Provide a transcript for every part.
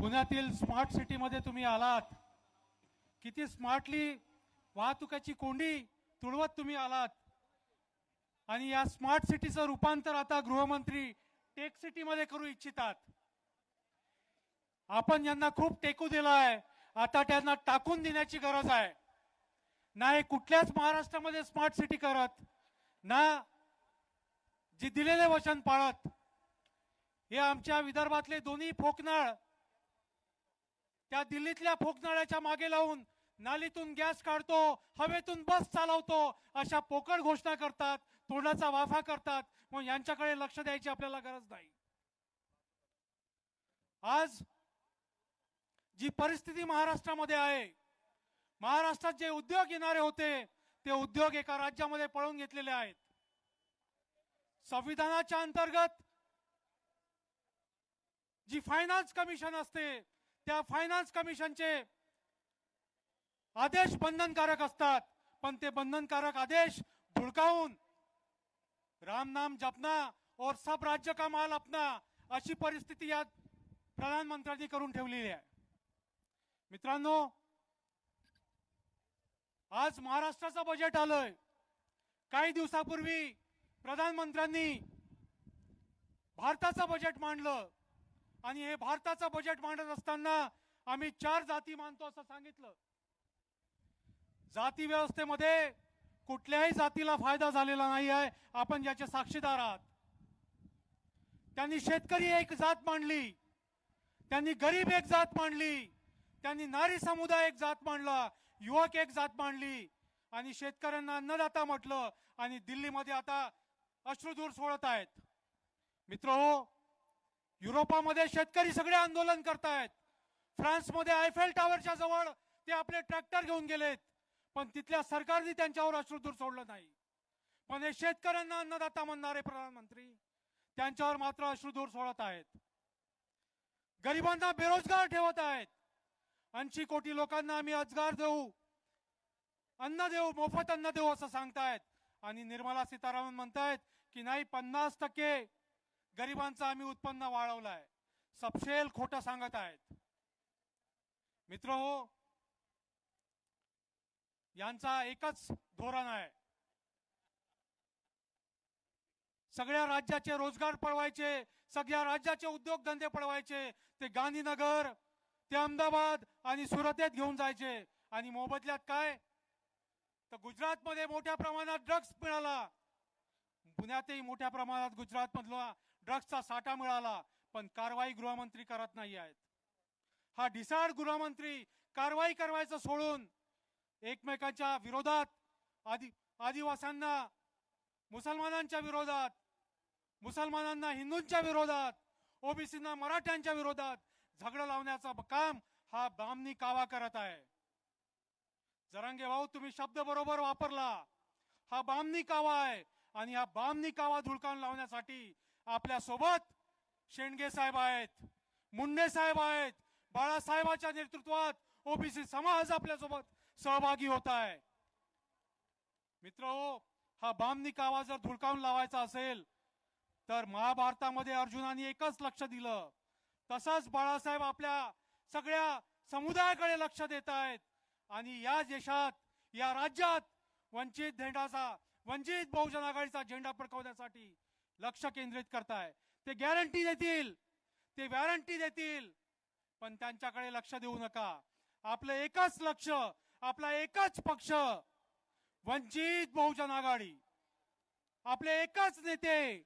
पुण्यातील स्मार्ट सिटीमध्ये तुम्ही आलात. किती स्मार्टली वाहतुकाची कोंडी तुळवत तुम्ही आलात. आणि या स्मार्ट सिटीचं रूपांतर आता गृहमंत्री टेक सिटीमध्ये करू इच्छितात. आपण यांना खूप टेकू दिलाय आता त्यांना टाकून देण्याची गरज आहे. नाही कुठल्याच महाराष्ट्रामध्ये स्मार्ट सिटी करत ना जे दिलेले वचन पाळत. हे आमच्या विदर्भातले दोन्ही फोकनाळ त्या दिल्लीतल्या फोकनाळ्याच्या मागे लावून नालीतून गॅस काढतो हवेतून बस चालवतो अशा पोकळ घोषणा करतात तोंडाचा वाफा करतात. मग यांच्याकडे लक्ष द्यायची आपल्याला गरज नाही. आज जी परिस्थिती महाराष्ट्रामध्ये आहे महाराष्ट्रात जे उद्योग येणारे होते ते उद्योग एका राज्यामध्ये पळून घेतलेले आहेत. संविधानाच्या अंतर्गत जी फायनान्स कमिशन असते त्या फायनान्स कमिशनचे आदेश बंधनकारक असतात. पण ते बंधनकारक आदेश धुडकावून राम नाम जपना और सब राज्य का माल अपना अशी परिस्थिती या प्रधानमंत्र्यांनी करून ठेवलेली आहे. मित्रांनो आज महाराष्ट्राचं बजेट आलंय. काही दिवसापूर्वी प्रधानमंत्र्यांनी भारताचं बजेट मांडलं. आणि हे भारताचं बजेट मांडत असताना आम्ही चार जाती मानतो असं सांगितलं. जाती व्यवस्थेमध्ये कुठल्याही जातीला फायदा झालेला नाही आहे आपण ज्याचे साक्षीदार आहात. त्यांनी शेतकरी एक जात मांडली. त्यांनी गरीब एक जात मांडली. त्यांनी नारी समुदाय एक जात मांडला. युवक एक जात मांडली. आणि शेतकऱ्यांना अन्नदाता म्हटलं. आणि दिल्लीमध्ये आता अश्रुधूर सोडत आहेत. मित्र हो युरोपामध्ये शेतकरी सगळे आंदोलन करतायत. फ्रान्समध्ये आयफेल टॉवरच्या जवळ ते आपले ट्रॅक्टर घेऊन गेलेत. पण तिथल्या सरकारने त्यांच्यावर अश्रुधूर सोडलं नाही. पण हे शेतकऱ्यांना अन्नदाता म्हणणारे प्रधानमंत्री त्यांच्यावर मात्र अश्रुधूर सोडत आहेत. गरिबांना बेरोजगार ठेवत आहेत. ऐंशी कोटी लोकांना आम्ही अजगार देऊ अन्न देऊ मोफत अन्न देऊ असं सांगतायत. आणि निर्मला सीतारामन म्हणतायत की नाही पन्नास टक्के गरिबांचं आम्ही उत्पन्न वाढवलंय. सपशेल खोटं सांगत आहेत. मित्र हो यांचा एकच धोरण आहे. सगळ्या राज्याचे रोजगार पळवायचे सगळ्या राज्याचे उद्योगधंदे पळवायचे ते गांधीनगर ते अहमदाबाद आणि सुरतेत घेऊन जायचे. आणि मोबदल्यात काय? तर गुजरातमध्ये मोठ्या प्रमाणात ड्रग्ज मिळाला. पुण्यातही मोठ्या प्रमाणात गुजरात मधला ड्रग्सचा साठा मिळाला पण कारवाई गृहमंत्री करत नाही आहेत. हा डिसार्ड गृहमंत्री कारवाई करायचं सोडून एकमेकांच्या विरोधात आदि आदिवासांना मुसलमानांच्या विरोधात मुसलमानांना हिंदूंच्या विरोधात ओबीसींना मराठ्यांच्या विरोधात झगडं लावण्याचा काम हा बामनी कावा करत आहे. जरांगे भाऊ तुम्ही शब्द बरोबर वापरला. हा बामनी कावा आहे आणि हा बामनी कावा धुळकावून लावण्यासाठी आपल्यासोबत शेंडगे साहेब आहेत मुंडे साहेब आहेत बाळासाहेबाच्या नेतृत्वात ओबीसी समाज आपल्यासोबत सहभागी होत आहे. मित्र हो हा बामनिक आवाज जर धुडकावून लावायचा असेल तर महाभारतामध्ये अर्जुनाने एकच लक्ष दिलं. तसंच बाळासाहेब आपल्या सगळ्या समुदायाकडे लक्ष देत आहेत आणि या देशात या राज्यात वंचित झेंडाचा वंचित बहुजन आघाडीचा झेंडा फडकवण्यासाठी लक्ष केंद्रित करताय. ते गॅरंटी देतील. ते वॅरंटी देतील. पण त्यांच्याकडे लक्ष देऊ नका. आपलं एकच लक्ष आपला एकच पक्ष वंचित बहुजन आघाडी. आपले एकच नेते.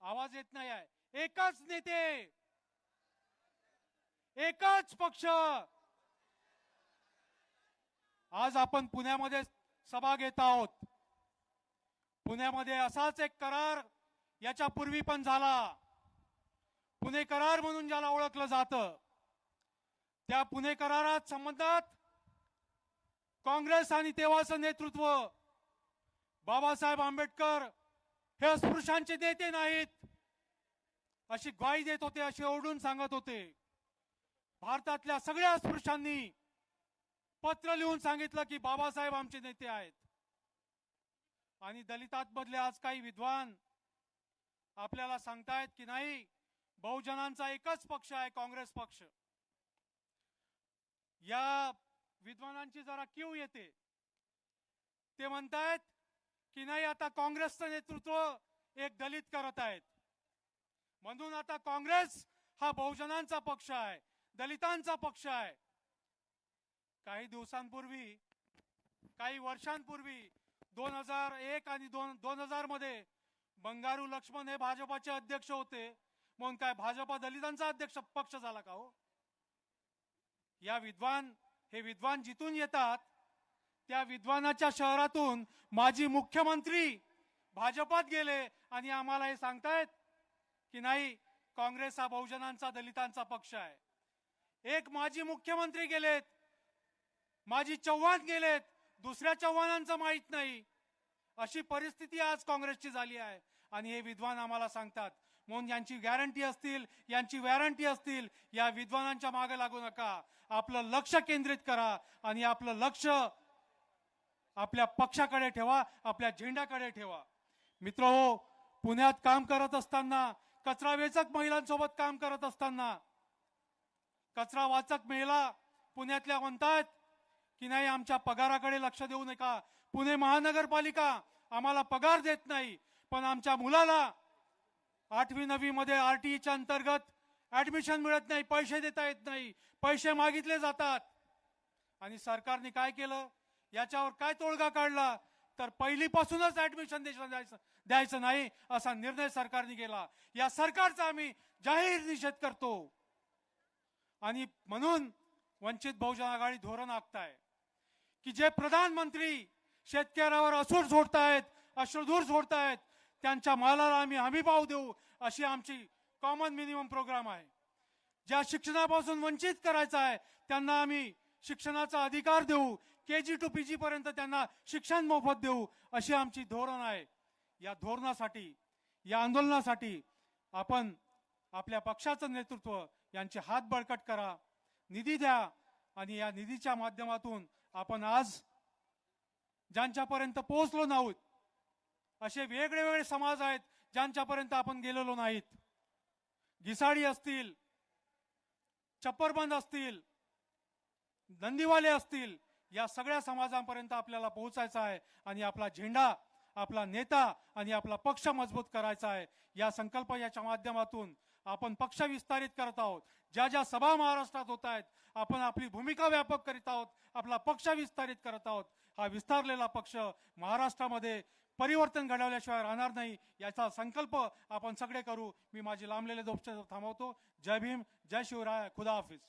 आवाज येत नाही आहे. एकच नेते. एकच पक्ष. आज आपण पुण्यामध्ये सभा घेत आहोत. पुण्यामध्ये असाच एक करार याच्या पूर्वी पण झाला. पुणे करार म्हणून ज्याला ओळखलं जातं त्या पुणे करारात संबंधात काँग्रेस आणि तेव्हाचं नेतृत्व बाबासाहेब आंबेडकर हे अस्पृश्यांचे नेते नाहीत अशी ग्वाही देत होते अशी ओरडून सांगत होते. भारतातल्या सगळ्या अस्पृश्यांनी पत्र लिहून सांगितलं की बाबासाहेब आमचे नेते आहेत. आणि दलितात मधले आज काही विद्वान आपल्याला सांगतायत की नाही बहुजनांचा एकच पक्ष आहे काँग्रेस पक्ष. या विद्वानांची जरा क्यू येते. ते म्हणतायत की नाही आता काँग्रेसचं नेतृत्व एक दलित करत आहेत. म्हणून आता काँग्रेस हा बहुजनांचा पक्ष आहे दलितांचा पक्ष आहे. काही दिवसांपूर्वी काही वर्षांपूर्वी दोन हजार एक आणि दोन दोन हजारमध्ये बंगारू लक्ष्मण हे भाजपाचे अध्यक्ष होते. म्हणून काय भाजपा दलितांचा अध्यक्ष पक्ष झाला का हो? या विद्वान हे विद्वान जिथून येतात त्या विद्वानाच्या शहरातून माजी मुख्यमंत्री भाजपात गेले आणि आम्हाला हे सांगतायत की नाही काँग्रेस हा बहुजनांचा दलितांचा पक्ष आहे. एक माजी मुख्यमंत्री गेलेत माजी चव्हाण गेलेत दुसऱ्या चव्हाणांचं माहीत नाही. अशी परिस्थिती आज काँग्रेसची झाली आहे. आणि हे विद्वान आम्हाला सांगतात म्हणून यांची गॅरंटी असतील यांची वॅरंटी असतील या विद्वानांच्या मागे लागू नका. आपलं लक्ष केंद्रित करा आणि आपलं लक्ष आपल्या पक्षाकडे ठेवा आपल्या झेंड्याकडे ठेवा. मित्र हो पुण्यात काम करत असताना कचरा वेचक महिलांसोबत काम करत असताना कचरा वाचक महिला पुण्यातल्या म्हणतात की नाही आमच्या पगाराकडे लक्ष देऊ नका. पुणे महानगरपालिका आम्हाला पगार देत नाही पण आमच्या मुलाला आठवी नववी मध्ये आरटीईच्या अंतर्गत ऍडमिशन मिळत नाही पैसे देता येत नाही पैसे मागितले जातात. आणि सरकारने काय केलं? याच्यावर काय तोडगा काढला? तर पहिलीपासूनच ऍडमिशन द्यायचं द्यायचं नाही असा निर्णय सरकारने केला. या सरकारचा आम्ही जाहीर निषेध करतो. आणि म्हणून वंचित बहुजन आघाडी धोरण आखताय. की जे प्रधानमंत्री शेतकऱ्यावर असूर सोडतायत अश्रुधूर सोडतायत त्यांच्या मालाला आम्ही हमी भाव देऊ अशी आमची कॉमन मिनिमम प्रोग्राम आहे. ज्या शिक्षणापासून वंचित करायचं आहे त्यांना आम्ही शिक्षणाचा अधिकार देऊ के जी टू पी जी पर्यंत त्यांना शिक्षण मोफत देऊ अशी आमची धोरण आहे. या धोरणासाठी या आंदोलनासाठी आपण आपल्या पक्षाचं नेतृत्व यांचे हात बळकट करा निधी द्या आणि या निधीच्या माध्यमातून आपण आज ज्यांच्यापर्यंत पोहोचलो नाहीत असे वेगळे वेगळे समाज आहेत ज्यांच्यापर्यंत आपण गेलेलो नाहीत. घिसाडी असतील चप्परबंद असतील नंदीवाले असतील या सगळ्या समाजांपर्यंत आपल्याला पोहोचायचं आहे आणि आपला झेंडा आपला नेता आणि आपला पक्ष मजबूत करायचा आहे. या संकल्प याच्या माध्यमातून आपण पक्ष विस्तारित करत आहोत. ज्या ज्या सभा महाराष्ट्रात होत आहेत आपण आपली भूमिका व्यापक करीत आहोत आपला पक्ष विस्तारित करत आहोत. हा विस्तारलेला पक्ष महाराष्ट्रामध्ये परिवर्तन घडवल्याशिवाय राहणार नाही याचा संकल्प आपण सगळे करू. मी माझे लांबलेले दोपचे थांबवतो. जय भीम जय शिवराय खुदा हाफिज.